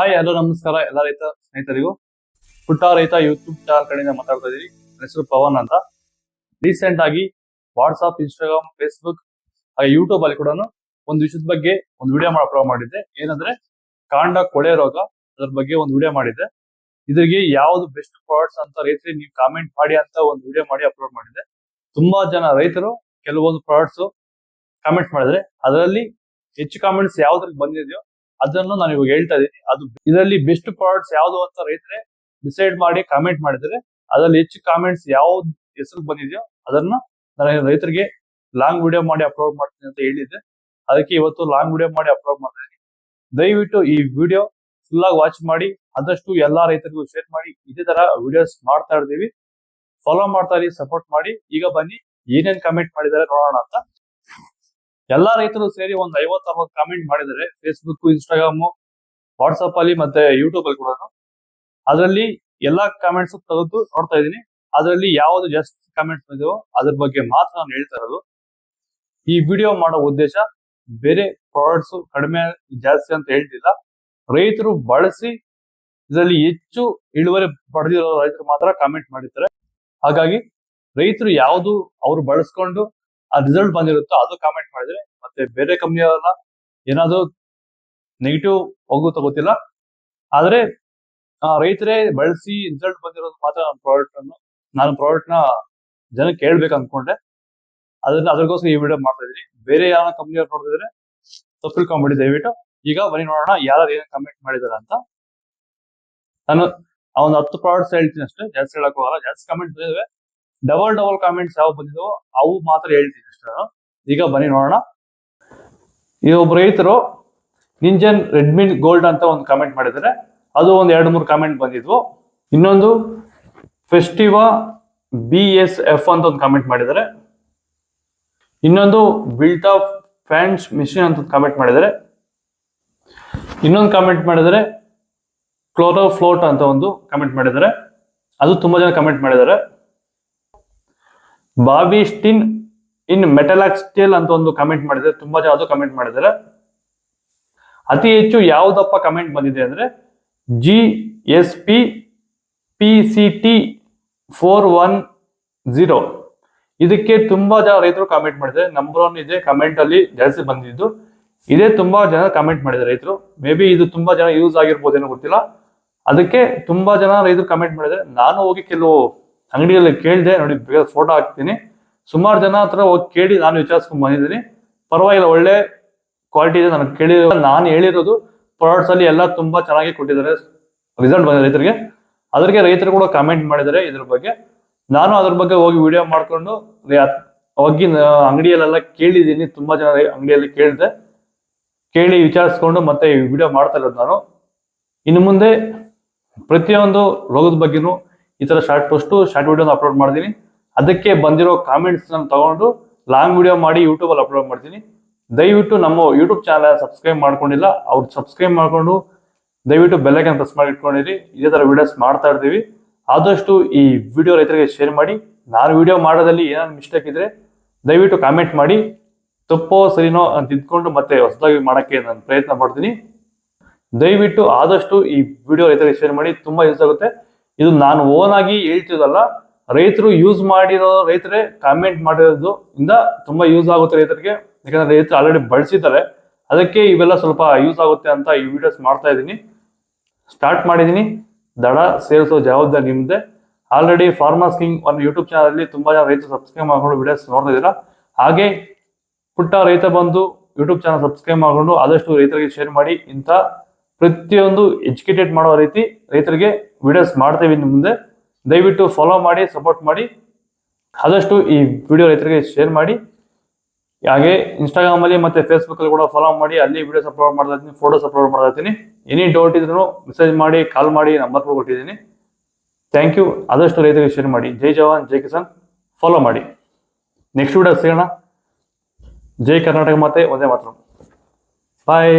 Hi hello ನಮಸ್ಕಾರ. ಎಲ್ಲ ರೈತ ಸ್ನೇಹಿತರಿಗೂ? ಪುಟ್ಟ ರೈತ ಯೂಟ್ಯೂಬ್ ಚಾನಲ್ ಕಡೆಯಿಂದ ಮಾತಾಡ್ತಾ ಇದ್ದೀನಿ ಹೆಸರು ಪವನ್ ಅಂತ. ರೀಸೆಂಟ್ ಆಗಿ ವಾಟ್ಸ್ಆಪ್ ಇನ್ಸ್ಟಾಗ್ರಾಮ್ ಫೇಸ್ಬುಕ್ ಹಾಗೆ ಯೂಟ್ಯೂಬ್ ಅಲ್ಲಿ ಕೂಡ ಒಂದು ವಿಷಯದ ಬಗ್ಗೆ ಒಂದು ವಿಡಿಯೋ ಮಾಡಿ ಅಪ್ಲೋಡ್ ಮಾಡಿದ್ದೆ. ಏನಂದ್ರೆ, ಕಾಂಡ ಕೊಳೆ ರೋಗ ಅದ್ರ ಬಗ್ಗೆ ಒಂದು ವಿಡಿಯೋ ಮಾಡಿದ್ದೆ. ಇದ್ರಿಗೆ ಯಾವ್ದು ಬೆಸ್ಟ್ ಪ್ರಾಡಕ್ಟ್ಸ್ ಅಂತ ರೈತರಿಗೆ ನೀವು ಕಾಮೆಂಟ್ ಮಾಡಿ ಅಂತ ಒಂದು ವಿಡಿಯೋ ಮಾಡಿ ಅಪ್ಲೋಡ್ ಮಾಡಿದ್ದೆ. ತುಂಬಾ ಜನ ರೈತರು ಕೆಲವೊಂದು ಪ್ರಾಡಕ್ಟ್ಸ್ ಕಾಮೆಂಟ್ ಮಾಡಿದ್ರೆ, ಅದರಲ್ಲಿ ಹೆಚ್ಚು ಕಾಮೆಂಟ್ಸ್ ಯಾವ್ದ್ರಲ್ಲಿ ಬಂದಿದೆಯೋ ಅದನ್ನು ನಾನು ಇವಾಗ ಹೇಳ್ತಾ ಇದ್ದೀನಿ. ಅದು ಇದರಲ್ಲಿ ಬೆಸ್ಟ್ ಪ್ರಾಡಕ್ಟ್ಸ್ ಯಾವುದು ಅಂತ ರೈತರೆ ಡಿಸೈಡ್ ಮಾಡಿ ಕಾಮೆಂಟ್ ಮಾಡಿದ್ರೆ ಅದರಲ್ಲಿ ಹೆಚ್ಚು ಕಾಮೆಂಟ್ಸ್ ಯಾವ ಹೆಸರು ಬಂದಿದೆಯೋ ಅದನ್ನ ನಾನು ರೈತರಿಗೆ ಲಾಂಗ್ ವಿಡಿಯೋ ಮಾಡಿ ಅಪ್ಲೋಡ್ ಮಾಡ್ತೀನಿ ಅಂತ ಹೇಳಿದ್ದೆ. ಅದಕ್ಕೆ ಇವತ್ತು ಲಾಂಗ್ ವಿಡಿಯೋ ಮಾಡಿ ಅಪ್ಲೋಡ್ ಮಾಡ್ತಾ ಇದ್ದೀನಿ. ದಯವಿಟ್ಟು ಈ ವಿಡಿಯೋ ಫುಲ್ ಆಗಿ ವಾಚ್ ಮಾಡಿ, ಆದಷ್ಟು ಎಲ್ಲಾ ರೈತರಿಗೂ ಶೇರ್ ಮಾಡಿ, ಇದೇ ತರ ವಿಡಿಯೋಸ್ ಮಾಡ್ತಾ ಇರ್ತೀವಿ. ಫಾಲೋ ಮಾಡ್ತಾ ಇರಿ ಸಪೋರ್ಟ್ ಮಾಡಿ. ಈಗ ಬನ್ನಿ ಏನೇನ್ ಕಮೆಂಟ್ ಮಾಡಿದ್ದಾರೆ ನೋಡೋಣ ಅಂತ. ಎಲ್ಲಾ ರೈತರು ಸೇರಿ ಒಂದು ಐವತ್ ಅರವತ್ ಕಾಮೆಂಟ್ ಮಾಡಿದರೆ ಫೇಸ್ಬುಕ್ ಇನ್ಸ್ಟಾಗ್ರಾಮು ವಾಟ್ಸಪ್ ಅಲ್ಲಿ ಮತ್ತೆ ಯೂಟ್ಯೂಬ್ ಅಲ್ಲಿ ಕೂಡ ಅದರಲ್ಲಿ ಎಲ್ಲಾ ಕಾಮೆಂಟ್ಸ್ ತೆಗೆದು ನೋಡ್ತಾ ಇದ್ದೀನಿ. ಅದರಲ್ಲಿ ಯಾವ್ದು ಜಾಸ್ತಿ ಕಾಮೆಂಟ್ಸ್ ಇದೆಯೋ ಅದ್ರ ಬಗ್ಗೆ ಮಾತ್ರ ನಾನು ಹೇಳ್ತಾ ಇರೋದು. ಈ ವಿಡಿಯೋ ಮಾಡೋ ಉದ್ದೇಶ ಬೇರೆ ಪ್ರಾಡಕ್ಟ್ಸ್ ಕಡಿಮೆ, ಜಾಸ್ತಿ ಅಂತ ಹೇಳ್ತಿಲ್ಲ. ರೈತರು ಬಳಸಿ ಇದರಲ್ಲಿ ಹೆಚ್ಚು ಇಳುವರಿ ಪಡೆದಿರೋ ರೈತರು ಮಾತ್ರ ಕಾಮೆಂಟ್ ಮಾಡಿರ್ತಾರೆ. ಹಾಗಾಗಿ ರೈತರು ಯಾವುದು ಅವ್ರು ಬಳಸ್ಕೊಂಡು ಆ ರಿಸಲ್ಟ್ ಬಂದಿರುತ್ತೋ ಅದು ಕಾಮೆಂಟ್ ಮಾಡಿದ್ರೆ ಮತ್ತೆ ಬೇರೆ ಕಂಪ್ನಿಯವರೆಲ್ಲ ಏನಾದ್ರು ನೆಗೆಟಿವ್ ಹೋಗುತ್ತೋ ಗೊತ್ತಿಲ್ಲ. ಆದರೆ ರೈತರೇ ಬಳಸಿ ರಿಸಲ್ಟ್ ಬಂದಿರೋದು ಮಾತ್ರ ನನ್ನ ಪ್ರಾಡಕ್ಟ್ ಅನ್ನು, ನಾನು ಪ್ರಾಡಕ್ಟ್ನ ಜನಕ್ಕೆ ಹೇಳ್ಬೇಕು ಅನ್ಕೊಂಡೆ. ಅದನ್ನ ಅದಕ್ಕೋಸ್ಕರ ಈ ವಿಡಿಯೋ ಮಾಡ್ತಾ ಇದೀನಿ ಬೇರೆ ಯಾವ ಕಂಪ್ನಿಯವ್ರು ನೋಡಿದ್ರೆ ತಪ್ಪು ತಿಳ್ಕೊಂಬಿಡಿ ದಯವಿಟ್ಟು. ಈಗ ಬನ್ನಿ ನೋಡೋಣ ಯಾರು ಏನು ಕಮೆಂಟ್ ಮಾಡಿದಾರೆ ಅಂತ. ನಾನು ಆ ಒಂದು ಹತ್ತು ಪ್ರಾಡಕ್ಟ್ಸ್ ಹೇಳ್ತೀನಿ ಅಷ್ಟೇ. ಜಾಸ್ತಿ ಹೇಳಕ್ ಹೋಗಲ್ಲ. ಜಾಸ್ತಿ ಕಮೆಂಟ್ ಬಂದಿವೆ ಡಬಲ್ ಡಬಲ್ ಕಾಮೆಂಟ್ಸ್ ಯಾವ ಬಂದಿದ್ವು ಅವು ಮಾತ್ರ ಹೇಳ್ತೀನಿ ಅಷ್ಟೇ. ಈಗ ಬನ್ನಿ ನೋಡೋಣ. ಈ ಒಬ್ಬ ರೈತರು ನಿಂಜನ್ ರೆಡ್ಮಿ ಗೋಲ್ಡ್ ಅಂತ ಒಂದು ಕಾಮೆಂಟ್ ಮಾಡಿದ್ದಾರೆ. ಅದು ಒಂದು ಎರಡು ಮೂರು ಕಾಮೆಂಟ್ ಬಂದಿದ್ವು. ಇನ್ನೊಂದು ಫೆಸ್ಟಿವಾ ಬಿ ಎಸ್ ಎಫ್ ಅಂತ ಒಂದು ಕಾಮೆಂಟ್ ಮಾಡಿದ್ದಾರೆ. ಇನ್ನೊಂದು ಬಿಲ್ಟ್ ಆಫ್ ಫ್ಯಾನ್ಸ್ ಮಿಷಿನ್ ಅಂತ ಕಾಮೆಂಟ್ ಮಾಡಿದ್ದಾರೆ. ಇನ್ನೊಂದು ಕಾಮೆಂಟ್ ಮಾಡಿದರೆ ಕ್ಲೋರೋ ಫ್ಲೋಟ್ ಅಂತ ಒಂದು ಕಾಮೆಂಟ್ ಮಾಡಿದ್ದಾರೆ. ಅದು ತುಂಬಾ ಜನ ಕಾಮೆಂಟ್ ಮಾಡಿದ್ದಾರೆ. ಬಾಬಿ ಸ್ಟಿನ್ ಇನ್ ಮೆಟಲಾಕ್ ಸ್ಟೀಲ್ ಅಂತ ಒಂದು ಕಮೆಂಟ್ ಮಾಡಿದ್ರೆ ತುಂಬಾ ಜನ ಅದು ಕಮೆಂಟ್ ಮಾಡಿದ್ದಾರೆ. ಅತಿ ಹೆಚ್ಚು ಯಾವ್ದಪ್ಪ ಕಮೆಂಟ್ ಬಂದಿದೆ ಅಂದ್ರೆ G S P P C T four one zero ಇದಕ್ಕೆ ತುಂಬಾ ಜನ ರೈತರು ಕಮೆಂಟ್ ಮಾಡಿದ್ದಾರೆ. ನಂಬರ್ ಒನ್ ಇದೆ ಕಮೆಂಟ್ ಅಲ್ಲಿ ಜಾಸ್ತಿ ಬಂದಿದ್ದು. ಇದೇ ತುಂಬಾ ಜನ ಕಮೆಂಟ್ ಮಾಡಿದ್ದಾರೆ ರೈತರು. ಮೇ ಬಿ ಇದು ತುಂಬಾ ಜನ ಯೂಸ್ ಆಗಿರ್ಬೋದೇನೋ ಗೊತ್ತಿಲ್ಲ. ಅದಕ್ಕೆ ತುಂಬಾ ಜನ ರೈತರು ಕಮೆಂಟ್ ಮಾಡಿದ್ದಾರೆ. ನಾನು ಹೋಗಿ ಕೆಲವು ಅಂಗಡಿಯಲ್ಲಿ ಕೇಳಿದೆ, ನೋಡಿ ಫೋಟೋ ಹಾಕ್ತೀನಿ. ಸುಮಾರು ಜನ ಹತ್ರ ಹೋಗಿ ಕೇಳಿ ನಾನು ವಿಚಾರಿಸ್ಕೊಂಡು ಬಂದಿದ್ದೀನಿ. ಪರವಾಗಿಲ್ಲ, ಒಳ್ಳೆ ಕ್ವಾಲಿಟಿ ಇದೆ, ನನಗೆ ಕೇಳಿ ನಾನು ಹೇಳಿರೋದು ಪ್ರಾಡಕ್ಟ್ಸ್ ಅಲ್ಲಿ ಎಲ್ಲ ತುಂಬಾ ಚೆನ್ನಾಗಿ ಕೊಟ್ಟಿದ್ದಾರೆ. ರಿಸಲ್ಟ್ ಬಂದಿದೆ ರೈತರಿಗೆ. ಅದಕ್ಕೆ ರೈತರು ಕೂಡ ಕಾಮೆಂಟ್ ಮಾಡಿದ್ದಾರೆ ಇದ್ರ ಬಗ್ಗೆ. ನಾನು ಅದ್ರ ಬಗ್ಗೆ ಹೋಗಿ ವಿಡಿಯೋ ಮಾಡ್ಕೊಂಡು ಹೋಗಿ ಅಂಗಡಿಯಲ್ಲೆಲ್ಲ ಕೇಳಿದ್ದೀನಿ. ತುಂಬಾ ಜನ ಅಂಗಡಿಯಲ್ಲಿ ಕೇಳಿದೆ. ಕೇಳಿ ವಿಚಾರಿಸ್ಕೊಂಡು ಮತ್ತೆ ವಿಡಿಯೋ ಮಾಡ್ತಾ ಇರೋದು ನಾನು. ಇನ್ನು ಮುಂದೆ ಪ್ರತಿಯೊಂದು ರೋಗದ ಬಗ್ಗೆನೂ ಈ ತರ short post short video upload ಮಾಡ್ತೀನಿ. ಅದಕ್ಕೆ ಬಂದಿರೋ ಕಾಮೆಂಟ್ಸ್ ನಾನು ತಗೊಂಡು ಲಾಂಗ್ ವಿಡಿಯೋ ಮಾಡಿ ಯೂಟ್ಯೂಬ್ ಅಲ್ಲಿ ಅಪ್ಲೋಡ್ ಮಾಡ್ತೀನಿ. ದಯವಿಟ್ಟು ನಮ್ಮ ಯೂಟ್ಯೂಬ್ ಚಾನಲ್ ಸಬ್ಸ್ಕ್ರೈಬ್ ಮಾಡ್ಕೊಂಡಿಲ್ಲ, ಅವ್ರು ಸಬ್ಸ್ಕ್ರೈಬ್ ಮಾಡಿಕೊಂಡು ದಯವಿಟ್ಟು ಬೆಲ್ಲೈಕನ್ ಪ್ರೆಸ್ ಮಾಡಿ ಇಟ್ಕೊಂಡಿರಿ. ಇದೇ ತರ ವಿಡಿಯೋಸ್ ಮಾಡ್ತಾ ಇರ್ತೀವಿ. ಆದಷ್ಟು ಈ ವಿಡಿಯೋ ರೈತರಿಗೆ ಶೇರ್ ಮಾಡಿ. ನಾನು ವಿಡಿಯೋ ಮಾಡೋದಲ್ಲಿ ಏನಾದ್ರು ಮಿಸ್ಟೇಕ್ ಇದ್ರೆ ದಯವಿಟ್ಟು ಕಾಮೆಂಟ್ ಮಾಡಿ. ತಪ್ಪೋ ಸರಿನೋ ಅಂತ ಇದ್ಕೊಂಡು ಮತ್ತೆ ಹೊಸದಾಗಿ ಮಾಡೋಕ್ಕೆ ನಾನು ಪ್ರಯತ್ನ ಮಾಡ್ತೀನಿ. ದಯವಿಟ್ಟು ಆದಷ್ಟು ಈ ವಿಡಿಯೋ ರೈತರಿಗೆ ಶೇರ್ ಮಾಡಿ. ತುಂಬಾ ಯೂಸ್ ಆಗುತ್ತೆ. ಇದು ನಾನು ಓನ್ ಆಗಿ ಹೇಳ್ತಿದ್ದಲ್ಲ ರೈತರು ಯೂಸ್ ಮಾಡಿರೋ ರೈತರೇ ಕಾಮೆಂಟ್ ಮಾಡಿರೋದು ಇಂದ ತುಂಬಾ ಯೂಸ್ ಆಗುತ್ತೆ ರೈತರಿಗೆ. ಯಾಕಂದ್ರೆ ರೈತರು ಆಲ್ರೆಡಿ ಬಳಸಿದ್ದಾರೆ. ಅದಕ್ಕೆ ಇವೆಲ್ಲ ಸ್ವಲ್ಪ ಯೂಸ್ ಆಗುತ್ತೆ ಅಂತ ಈ ವಿಡಿಯೋಸ್ ಮಾಡ್ತಾ ಇದ್ದೀನಿ. ಸ್ಟಾರ್ಟ್ ಮಾಡಿದ್ದೀನಿ. ದಡ ಸೇರಿಸೋ ಜವಾಬ್ದಾರಿ ನಿಮ್ದೆ. ಆಲ್ರೆಡಿ ಫಾರ್ಮರ್ಸ್ ಕಿಂಗ್ ಒಂದು ಯೂಟ್ಯೂಬ್ ಚಾನಲಲ್ಲಿ ತುಂಬಾ ಜನ ರೈತರು ಸಬ್ಸ್ಕ್ರೈಬ್ ಮಾಡ್ಕೊಂಡು ವಿಡಿಯೋಸ್ ನೋಡ್ತಾ ಇದ್ದೀರಾ. ಹಾಗೆ ಪುಟ್ಟ ರೈತ ಬಂದು ಯೂಟ್ಯೂಬ್ ಚಾನಲ್ ಸಬ್ಸ್ಕ್ರೈಬ್ ಮಾಡ್ಕೊಂಡು ಆದಷ್ಟು ರೈತರಿಗೆ ಶೇರ್ ಮಾಡಿ ಇಂಥ ಪ್ರತಿಯೊಂದು ಎಜುಕೇಟೆಡ್ ಮಾಡೋ ರೀತಿ ರೈತರಿಗೆ ವಿಡಿಯೋಸ್ ಮಾಡ್ತೇವೆ ಇನ್ನು ಮುಂದೆ. ದಯವಿಟ್ಟು ಫಾಲೋ ಮಾಡಿ ಸಪೋರ್ಟ್ ಮಾಡಿ. ಆದಷ್ಟು ಈ ವಿಡಿಯೋ ರೈತರಿಗೆ ಶೇರ್ ಮಾಡಿ. ಹಾಗೆ ಇನ್ಸ್ಟಾಗ್ರಾಮಲ್ಲಿ ಮತ್ತೆ ಫೇಸ್ಬುಕ್ ಅಲ್ಲಿ ಕೂಡ ಫಾಲೋ ಮಾಡಿ. ಅಲ್ಲಿ ವಿಡಿಯೋಸ್ ಅಪ್ಲೋಡ್ ಮಾಡ್ತಾ ಇದ್ದೀನಿ ಫೋಟೋಸ್ ಅಪ್ಲೋಡ್ ಮಾಡ್ತಾ ಇದ್ದೀನಿ. ಎನಿ ಡೌಟ್ ಇದ್ರೂ ಮೆಸೇಜ್ ಮಾಡಿ ಕಾಲ್ ಮಾಡಿ, ನಂಬರ್ ಕೊಟ್ಟಿದ್ದೀನಿ. ಥ್ಯಾಂಕ್ ಯು ಆದಷ್ಟು ರೈತರಿಗೆ ಶೇರ್ ಮಾಡಿ. ಜೈ ಜವಾನ್, ಜೈ ಕಿಸಾನ್. ಫಾಲೋ ಮಾಡಿ. ನೆಕ್ಸ್ಟ್ ವಿಡಿಯೋ ಸಿಗೋಣ. ಜೈ ಕರ್ನಾಟಕ ಮಾತೆ, ಒಂದೇ ಮಾತ್ರ ಬಾಯ್